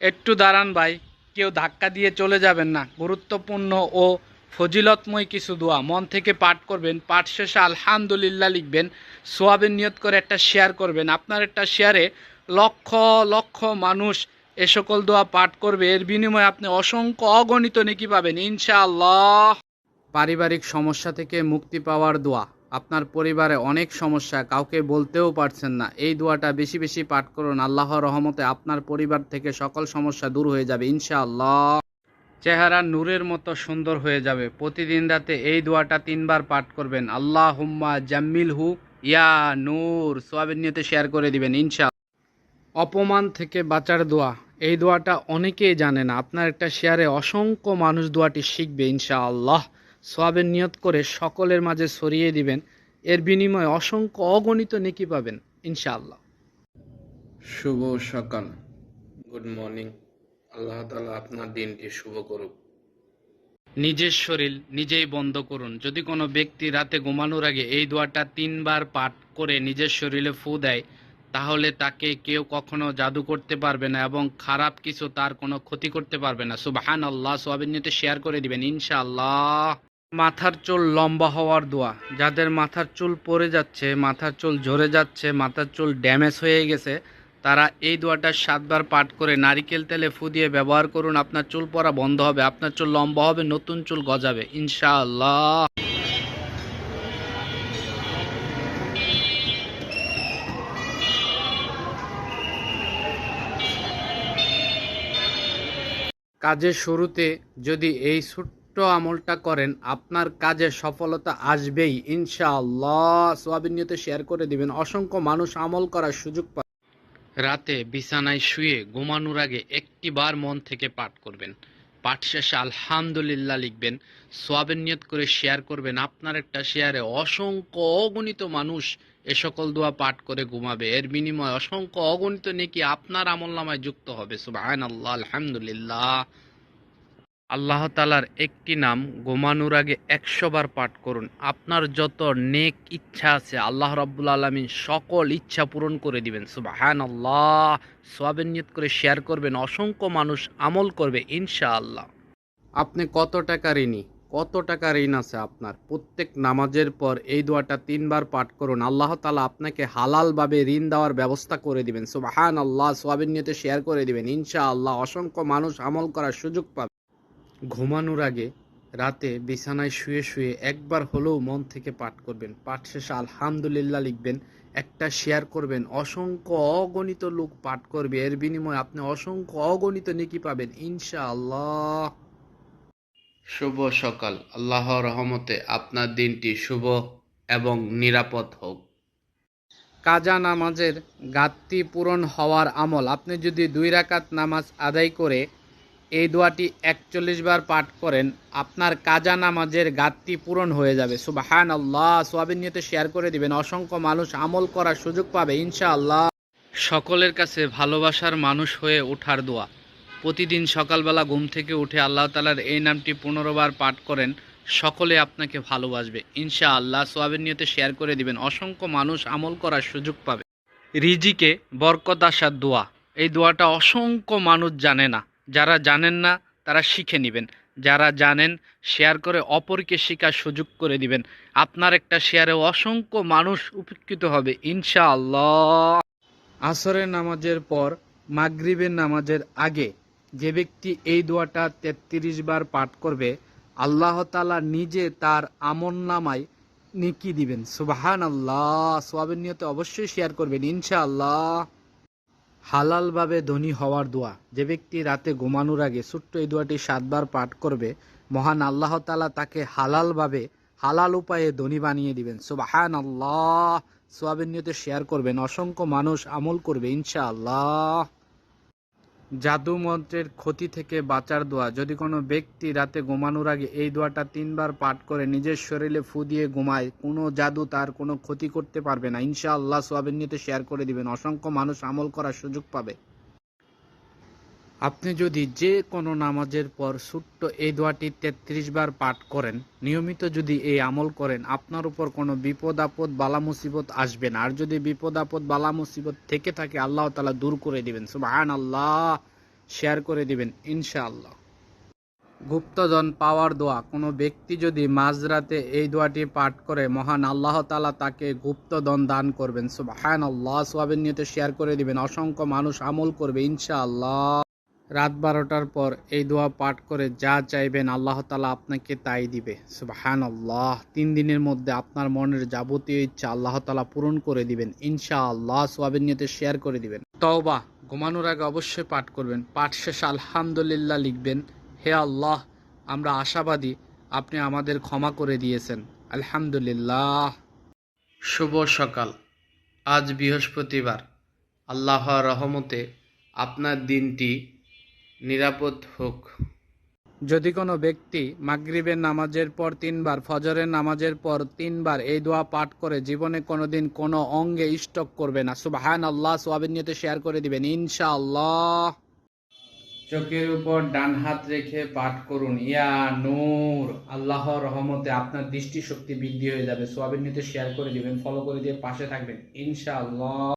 একটু দাঁড়ান ভাই, কেউ ধাক্কা দিয়ে চলে যাবেন না। গুরুত্বপূর্ণ ও ফজিলতময় কিছু দোয়া। মন থেকে পাঠ করবেন, পাঠ শেষে আলহামদুলিল্লাহ লিখবেন, সোয়াবের নিয়ত করে একটা শেয়ার করবেন। আপনার একটা শেয়ারে লক্ষ লক্ষ মানুষ এ সকল দোয়া পাঠ করবে। এর বিনিময়ে আপনি অসংখ্য অগণিত নেকি পাবেন, ইনশাআল্লাহ। পারিবারিক সমস্যা থেকে মুক্তি পাওয়ার দোয়া। আপনার পরিবারে অনেক সমস্যা, কাউকে বলতেও পারছেন না। এই দোয়াটা বেশি বেশি পাঠ করুন। আল্লাহ রহমতে আপনার পরিবার থেকে সকল সমস্যা দূর হয়ে যাবে, ইনশাআল্লাহ। চেহারা নূরের মতো সুন্দর হয়ে যাবে। প্রতিদিন রাতে এই দোয়াটা তিনবার পাঠ করবেন। আল্লাহ হুম্মা জাম্মিল হু ইয়া নূর। সোয়াবের নিয়তে শেয়ার করে দিবেন ইনশা অপমান থেকে বাঁচার দোয়া। এই দোয়াটা অনেকেই জানে না। আপনার একটা শেয়ারে অসংখ্য মানুষ দোয়াটি শিখবে, ইনশাআল্লাহ। সোয়াবের নিয়ত করে সকলের মাঝে ছড়িয়ে দিবেন। এর বিনিময়ে অসংখ্য অগণিত নেকি পাবেন ইনশাআল্লাহ। শুভ সকাল। Good morning. আল্লাহ তালা আপনার দিনটি শুভ করুক। নিজের শরীর নিজেই বন্ধ করুন। যদি কোনো ব্যক্তি রাতে ঘুমানোর আগে এই দোয়াটা তিনবার পাঠ করে নিজের শরীরে ফু দেয় তাহলে তাকে কেউ কখনো জাদু করতে পারবে না এবং খারাপ কিছু তার কোনো ক্ষতি করতে পারবে না। সুবাহান আল্লাহ সোয়াবিন শেয়ার করে দিবেন ইনশাআল্লাহ। মাথার চুল লম্বা হওয়ার দোয়া। যাদের মাথার চুল পড়ে যাচ্ছে, মাথার চুল ঝরে যাচ্ছে, মাথার চুল ড্যামেজ হয়ে গেছে, তারা এই দোয়াটা সাতবার পাঠ করে নারিকেল তেলে ফু দিয়ে ব্যবহার করুন, আপনার চুল পরা বন্ধ হবে, আপনার চুল লম্বা হবে, নতুন চুল গজাবে, ইনশাআল্লাহ। কাজের শুরুতে যদি এই ছোট্ট আমলটা করেন, আপনার কাজে সফলতা আসবেই, ইনশাআল্লাহ। সোয়াবিন নিয়তে শেয়ার করে দিবেন। অসংখ্য মানুষ আমল করার সুযোগ পাবে রাতে বিছানায় শুয়ে ঘুমানোর আগে একটি বার মন থেকে পাঠ করবেন। পাঠ শেষে আলহামদুলিল্লাহ লিখবেন। সোয়াবের নিয়ত করে শেয়ার করবেন। আপনার একটা শেয়ারে অসংখ্য অগণিত মানুষ এ সকল দোয়া পাঠ করে ঘুমাবে। এর বিনিময়ে অসংখ্য অগণিত নেকি আপনার আমল নামায় যুক্ত হবে। সুবাহান আল্লাহ আলহামদুলিল্লাহ। আল্লাহ তালার একটি নাম ঘুমানোর আগে একশো বার পাঠ করুন। আপনার যত নেক ইচ্ছা আছে, আল্লাহ রাব্বুল আলমিন সকল ইচ্ছা পূরণ করে দিবেন। সুবাহান আল্লাহ সোয়াবের নিয়ত করে শেয়ার করবেন। অসংখ্য মানুষ আমল করবে, ইনশাআল্লাহ। আপনি কত টাকা ঋণী? কত টাকা ঋণ আছে আপনার? প্রত্যেক নামাজের পর এই দোয়াটা তিনবার পাঠ করুন। আল্লাহ তালা আপনাকে হালালভাবে ঋণ দেওয়ার ব্যবস্থা করে দিবেন। সুবাহান আল্লাহ সোয়াবের নিয়তে শেয়ার করে দিবেন। ইনশাআল্লাহ অসংখ্য মানুষ আমল করার সুযোগ পাবে। ঘুমানোর আগে রাতে বিছানায় শুয়ে শুয়ে একবার হলেও মন থেকে পাঠ করবেন। পাঠ শেষে আলহামদুলিল্লাহ লিখবেন একটা শেয়ার করবেন। অসংখ্য অগণিত লোক পাঠ করবে। এর বিনিময়ে আপনি অসংখ্য অগণিত নেকি পাবেন ইনশাআল্লাহ। শুভ সকাল। আল্লাহ রহমতে আপনার দিনটি শুভ এবং নিরাপদ হোক। কাজা নামাজের গাত্তি পূরণ হওয়ার আমল। আপনি যদি দুই রাকাত নামাজ আদায় করে এই দোয়াটি একচল্লিশ বার পাঠ করেন, আপনার কাজা নামাজের গাত্তি পূরণ হয়ে যাবে। সুবাহান আল্লাহ সোয়াবিন নিয়তে শেয়ার করে দিবেন। অসংখ্য মানুষ আমল করার সুযোগ পাবে, ইনশাআল্লাহ। সকলের কাছে ভালোবাসার মানুষ হয়ে ওঠার দোয়া। প্রতিদিন সকালবেলা ঘুম থেকে উঠে আল্লাহ তালার এই নামটি পনেরো বার পাঠ করেন, সকলে আপনাকে ভালোবাসবে। ইনশা আল্লাহ সোয়াবিন নিয়তে শেয়ার করে দিবেন। অসংখ্য মানুষ আমল করার সুযোগ পাবে। রিজিকে বরকত আসার দোয়া। এই দোয়াটা অসংখ্য মানুষ জানে না। যারা জানেন না, তারা শিখে নেবেন। যারা জানেন, শেয়ার করে অপরকে শেখার সুযোগ করে দিবেন। আপনার একটা শেয়ারে অসংখ্য মানুষ উপকৃত হবে, ইনশাআল্লাহ। আসরের নামাজের পর, মাগরিবের নামাজের আগে যে ব্যক্তি এই দোয়াটা তেত্রিশ বার পাঠ করবে, আল্লাহ তালা নিজে তার আমন নামায় নিকি দিবেন। সুবাহান আল্লাহ সোয়াবের নিয়তে অবশ্যই শেয়ার করবেন, ইনশাআল্লাহ। হালালভাবে ধনী হওয়ার দোয়া। যে ব্যক্তি রাতে ঘুমানোর আগে ছোট্ট এই দোয়াটি সাতবার পাঠ করবে, মহান আল্লাহ তালা তাকে হালালভাবে, হালাল উপায়ে ধনী বানিয়ে দিবেন। সুবাহান আল্লাহ সোয়াবিনিয়তে শেয়ার করবেন। অসংখ্য মানুষ আমল করবে, ইনশাআল্লাহ। জাদু মন্ত্রের ক্ষতি থেকে বাঁচার দোয়া। যদি কোনো ব্যক্তি রাতে ঘুমানোর আগে এই দোয়াটা তিনবার পাঠ করে নিজের শরীরে ফু দিয়ে ঘুমায়, কোনো জাদু তার কোনো ক্ষতি করতে পারবে না। ইনশাআল্লাহ সোয়াবের নিতে শেয়ার করে দিবেন। অসংখ্য মানুষ আমল করার সুযোগ পাবে। আপনি যদি যে কোনো নামাজের পর ছোট্ট এই দোয়াটি তেত্রিশ বার পাঠ করেন, নিয়মিত যদি এই আমল করেন, আপনার উপর কোনো বিপদ আপদ, বালা মুসিবত আসবে না। আর যদি বিপদ আপদ, বালা মুসিবত থেকে থাকে, আল্লাহ তালা দূর করে দিবেন। সুবাহান আল্লাহ শেয়ার করে দিবেন, ইনশাআল্লাহ। গুপ্তধন পাওয়ার দোয়া, কোনো ব্যক্তি যদি মাঝরাতে এই দোয়াটি পাঠ করে, মহান আল্লাহ তালা তাকে গুপ্তধন দান করবেন। সুবাহান আল্লাহ সোয়াবের নিয়তে শেয়ার করে দিবেন। অসংখ্য মানুষ আমল করবে, ইনশাআল্লাহ। রাত বারোটার পর এই দোয়া পাঠ করে যা চাইবেন আল্লাহ তালা আপনাকে তাই দিবে। সুবাহান আল্লাহ তিন দিনের মধ্যে আপনার মনের যাবতীয় ইচ্ছা আল্লাহ তালা পূরণ করে দিবেন। ইনশাআল্লাহ সোয়াবের নিয়তে শেয়ার করে দিবেন। তওবা, ঘুমানোর আগে অবশ্যই পাঠ করবেন। পাঠ শেষে আলহামদুলিল্লাহ লিখবেন, হে আল্লাহ, আমরা আশাবাদী আপনি আমাদের ক্ষমা করে দিয়েছেন। আলহামদুলিল্লাহ। শুভ সকাল। আজ বৃহস্পতিবার। আল্লাহর রহমতে আপনার দিনটি নিরাপদ হোক। যদি কোনো ব্যক্তি মাগরিবের নামাজের পর তিনবার ফজরের নামাজের পর তিনবার এই দোয়া পাঠ করে জীবনে কোনোদিন কোনো অঙ্গে স্টক করবে না সুবাহান আল্লাহ সোয়াবিন নিয়তে শেয়ার করে দিবেন ইনশাআল্লাহ। চোখের উপর ডান হাত রেখে পাঠ করুন। ইয়া নূর আল্লাহর রহমতে আপনার দৃষ্টিশক্তি বৃদ্ধি হয়ে যাবে। সোয়াবিন নিতে শেয়ার করে দিবেন ফলো করে দিয়ে পাশে থাকবেন ইনশাআল্লাহ।